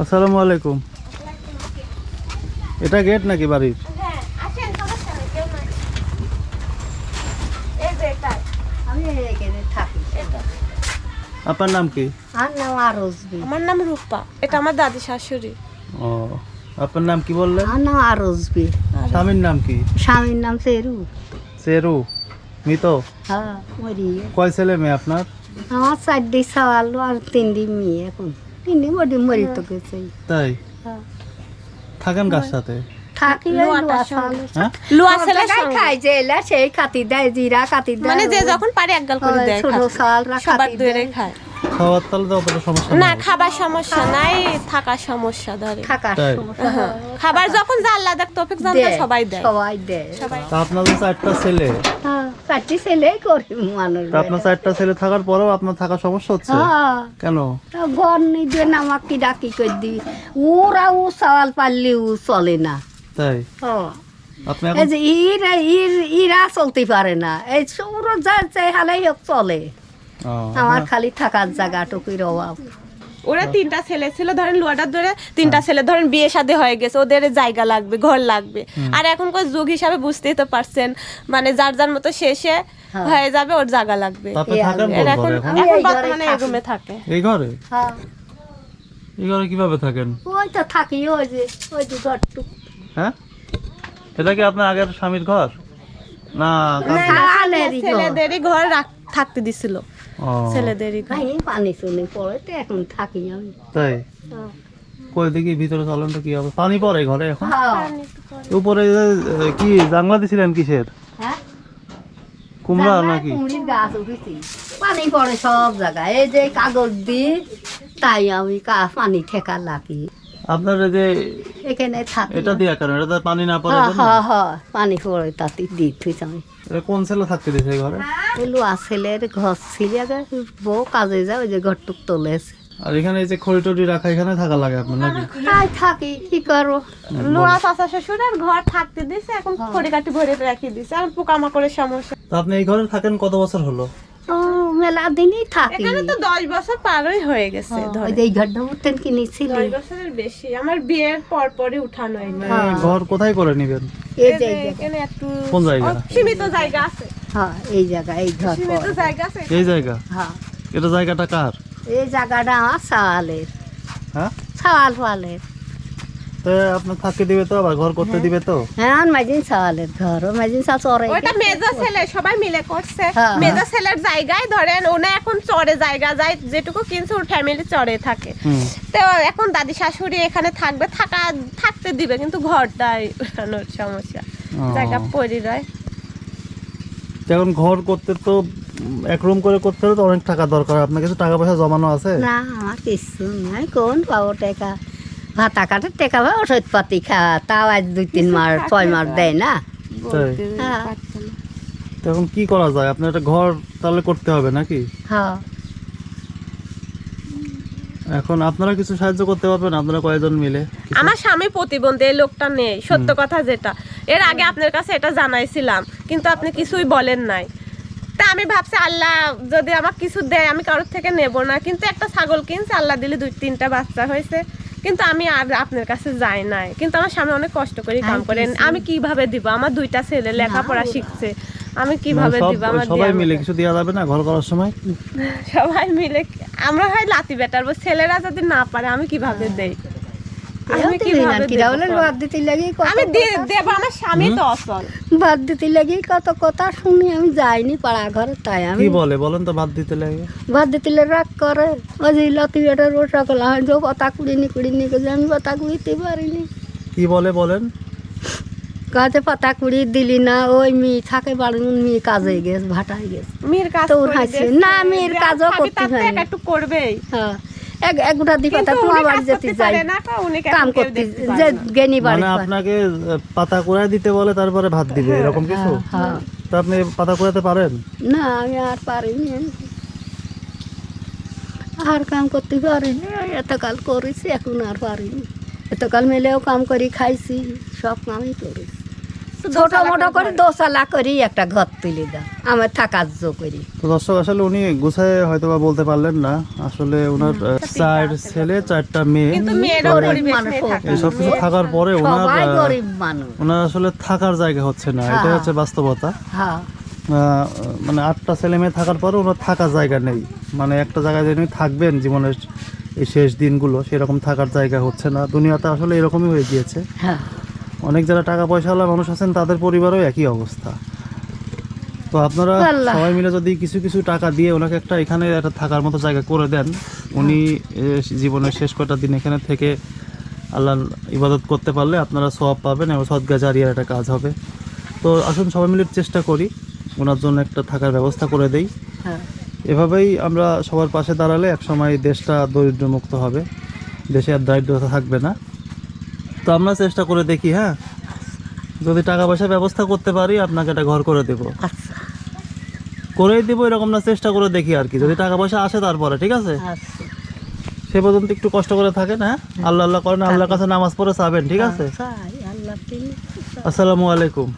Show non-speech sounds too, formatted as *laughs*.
আসসালামু আলাইকুম। এটা গেট নাকি বাড়ির? হ্যাঁ আসেন সমস্যা নেই কেউ নাই। এই যে এটাই আমি এখানে থাকি আপনার নাম কি? আমার নাম রূপা এটা আমার দাদি শাশুড়ি। ও আপনার নাম কি বললেন? আর নাম আরজবি। স্বামীর নাম কি? স্বামীর নাম সেরু। চেরু মিত? হ্যাঁ মরি কয় ছেলে মেয়ে আপনার? আমার চারটি সওয়াল আর তিনটি মেয়ে এখন। তিনটি মরি মরি তো গেছে তাই? হ্যাঁ। থাকেন কার সাথে? থাকি লোয়া। হ্যাঁ? ছেলে খাই যে এলা সেই খাতি দেয় জিরা খাতি দেয় মানে যে যখন পারে একগাল করে ছোট দেয়। খায়। খাওয়ার তাহলে তো অতটা সমস্যা না খাবার সমস্যা নাই থাকার সমস্যা ধরে থাকার তাই? সমস্যা। হ্যাঁ। খাবার যখন যা আল্লাহ দেখ তৌফিক জানতে দেয়, সবাই দেয়। সবাই দেয়। সবাই তা আপনার যে চারটা ছেলে হ্যাঁ ছেলেই করি মানুষ তা আপনার চারটা ছেলে থাকার পরেও আপনার থাকার সমস্যা হচ্ছে? হ্যাঁ। কেন? তা ঘর নিজে আমাকে কি ডাকি করে দিবি ওরা ও সওয়াল পারলে ও চলে না। তাই? হ্যাঁ। আপনি এই যে ইরা ইর- ইরা চলতে পারে না। এই সৌর যা চাই হালাই হোক চলে। আমার খালি থাকার জায়গা টুকুর অভাব। ওরা তিনটা ছেলে ছিল ধরেন লুয়াটার ধরে তিনটা ছেলে ধরেন বিয়ে শাদী হয়ে গেছে ওদের জায়গা লাগবে ঘর লাগবে। আর এখনকার যুগ হিসাবে বুঝতেই তো পারছেন মানে যার যার মতো শেষে হ্যাঁ। হয়ে যাবে ওর জায়গা লাগবে। এখন এখন? বর্তমানে এই রুমে থাকে। এই ঘরে? হ্যাঁ। এই ঘরে কীভাবে থাকেন? ওই তো থাকি ওই যে ওই যে ঘরটুক। হ্যাঁ? এটা কি আপনার আগের স্বামীর ঘর? না ছেলেদেরই ঘর রাখ- থাকতে দিছিল। ছেলেদেরই ঘর। পানি শুনি পড়ে তো এখন থাকি আমি। তাই? হ্যাঁ। কই দেখি ভিতরে চলনটা কি হবে পানি পড়ে ঘরে এখন? হ্যাঁ। উপরে কি জাংলা দিছিলেন কিসের? হ্যাঁ? কুমড়া নাকি? কুমড়ির গাছ উঠেছি। পানি পড়ে সব জায়গায়। এই যে কাগজ দি তাই আমি কা- পানি ঠেকা লাগি। আপনার এই যে এখানে থাকি এটা দিয়া কেন? এটা তো পানি না পড়ে হ্যাঁ হ্যাঁ হ্যাঁ পানি পড়ে তাতে আমি এটা কোন ছেলে থাকতে দিছে ঘরে? ঘর ছিল আগে বউ কাজে যায় ওই যে ঘরটুক তোলেছে আর এখানে এই যে খড়ি টড়ি রাখা এখানে থাকা লাগে আপনার নাকি? তাই থাকি কি করো লোয়া চাচা শ্বশুরের ঘর থাকতে দিছে এখন খড়ি কাটি ভরে রেখে দিছে আর পোকামাকড়ের সমস্যা। তো আপনি এই ঘরে থাকেন কত বছর হলো? মেলা দিনই থাকি। এখানে তো দশ বছর পারই হয়ে গেছে ওই ধরে এই ঘরটা উঠতেন কিনেছিল দশ বছরের বেশি। আমার বিয়ের পর পরই উঠানো হয়নি এই ঘর কোথায় করে নিবেন? এই যে এখানে একটু কোন জায়গা? সীমিত জায়গা আছে। হ্যাঁ এই জায়গা এই ঘর সীমিত জায়গা আছে এই জায়গা? হ্যাঁ। এটা জায়গাটা কার? এই জায়গাটা আমার সাওয়ালের হ্যাঁ? সাওয়াল ফালের। তো আপনার থাকতে দিবে তো আবার ঘর করতে দিবে তো? হ্যাঁ মাইজিন সাওয়ালের ঘর মাইজিন সা চরে ওইটা মেজো ছেলে সবাই মিলে করছে। হ্যাঁ, মেজো ছেলের জায়গায় ধরেন ওনা এখন চরে জায়গা যায় যেটুকু কিনছে ওর ফ্যামিলি চরে থাকে। তো এখন দাদি শাশুড়ি এখানে থাকবে থাকা থাকতে দিবে কিন্তু ঘরটাই উঠানোর সমস্যা। জায়গা রয় এখন ঘর করতে তো এক রুম করে করতে হলে তো অনেক টাকা দরকার। আপনার কাছে টাকা পয়সা জমানো আছে? না আমার কিছু নাই কোন পাবো টাকা? ভাতা কাটে টাকা ওষুধ পাতি খাওয়া। তাও আজ দুই তিন মাস ছয় মাস দেয় না? বলতে হ্যাঁ। কি করা যায়? আপনার একটা ঘর তাহলে করতে হবে নাকি? হ্যাঁ। এখন আপনারা কিছু সাহায্য করতে পারবেন? আপনারা কয়েকজন মিলে? আমার স্বামী প্রতিবন্ধী এই লোকটা নেই সত্য কথা যেটা। এর আগে আপনার কাছে এটা জানাইছিলাম কিন্তু আপনি কিছুই বলেন নাই। তা আমি ভাবছি আল্লাহ যদি আমার কিছু দেয় আমি কারোর থেকে নেব না। কিন্তু একটা ছাগল কিনছে আল্লাহ দিলে দুই তিনটা বাচ্চা হয়েছে। কিন্তু আমি আর আপনার কাছে যাই নাই। কিন্তু আমার সামনে অনেক কষ্ট করে কাম করে করেন। আমি কীভাবে দিব? আমার দুইটা ছেলে লেখাপড়া শিখছে। আমি কীভাবে দিব? আমার সবাই মিলে কিছু দেওয়া যাবে না ঘর করার সময়? *laughs* সবাই মিলে আমরা হয় লাতি বেটার ছেলেরা যদি না পারে আমি কীভাবে দেই? আমি কীভাবে কিরা? বাদ দিতে লাগি কত আমি কথা। দেব আমার স্বামী তো অসল। বাদ দিতে লাগি কত কথা শুনি আমি যাইনি পাড়া ঘরে তাই আমি কি বলে? বলেন তো ভাত দিতে লাগে। বাদ দিতে রাগ করে। ওই যে লতি বেটার ও সকল হয় যে পাতা কুড়িনি কুড়িনি যে আমি পাতা কুড়িতে পারিনি। কি বলে বলেন? কাজে পাতা কুড়ি দিলি না ওই মেয়ে থাকে বাড়ি মেয়ে কাজে গেছে ভাটাই গেছে। মেয়ের কাজ তো করে না, মেয়ের কাজও করতে হয় একটু করবেই। হ্যাঁ। এক এক গোটা দি পাতা তোমার বাড়ি যেতে করতে যাই না, তো উনি কেন কাম করতে যে গেনি বাড়ি মানে আপনাকে পাতা দিতে বলে তারপরে ভাত দিবে এরকম কিছু? হ্যাঁ তো আপনি পাতা কুড়াতে পারেন? না আমি আর পারিনি। আর কাম করতে পারিনি এতকাল করেছি এখন আর পারিনি। এতকাল মেলেও কাম করি খাইছি সব কামই করেছি। ছোট মোটো করে দোসালা করি একটা ঘর তুলে দাও। আমার থাকার জো করি। দর্শক আসলে উনি গুছায় হয়তো বা বলতে পারলেন না। আসলে ওনার চার ছেলে চারটা মেয়ে। কিছু থাকার পরে ওনার ওনার আসলে থাকার জায়গা হচ্ছে না। এটা হ্যাঁ। হচ্ছে বাস্তবতা। হ্যাঁ। আহ, মানে আটটা ছেলে মেয়ে থাকার পরে ওনার থাকার জায়গা নেই। মানে একটা জায়গায় যে উনি থাকবেন জীবনের এই শেষ দিনগুলো সেরকম থাকার জায়গা হচ্ছে না। দুনিয়াতে আসলে এরকমই হয়ে গিয়েছে। হ্যাঁ। অনেক যারা টাকা পয়সাওয়ালা মানুষ আছেন তাদের পরিবারও একই অবস্থা। তো আপনারা সবাই মিলে যদি কিছু কিছু টাকা দিয়ে ওনাকে একটা এখানে একটা থাকার মতো জায়গা করে দেন উনি জীবনের শেষ কটা দিন এখানে থেকে আল্লাহ ইবাদত করতে পারলে আপনারা সব পাবেন এবং সদগা জারিয়ার একটা কাজ হবে। তো আসুন সবাই মিলে চেষ্টা করি ওনার জন্য একটা থাকার ব্যবস্থা করে দেই। হ্যাঁ। এভাবেই আমরা সবার পাশে দাঁড়ালে একসময় দেশটা দরিদ্রমুক্ত হবে। দেশে আর দারিদ্রতা থাকবে না। তো আমরা চেষ্টা করে দেখি হ্যাঁ যদি টাকা পয়সা ব্যবস্থা করতে পারি আপনাকে একটা ঘর করে দেবো আচ্ছা করেই দেবো এরকম না চেষ্টা করে দেখি আর কি যদি টাকা পয়সা আসে তারপরে ঠিক আছে আচ্ছা সে পর্যন্ত একটু কষ্ট করে থাকেন হ্যাঁ আল্লাহ আল্লাহ করেন আল্লাহর কাছে নামাজ পড়ে চাবেন ঠিক আছে আসসালামু আলাইকুম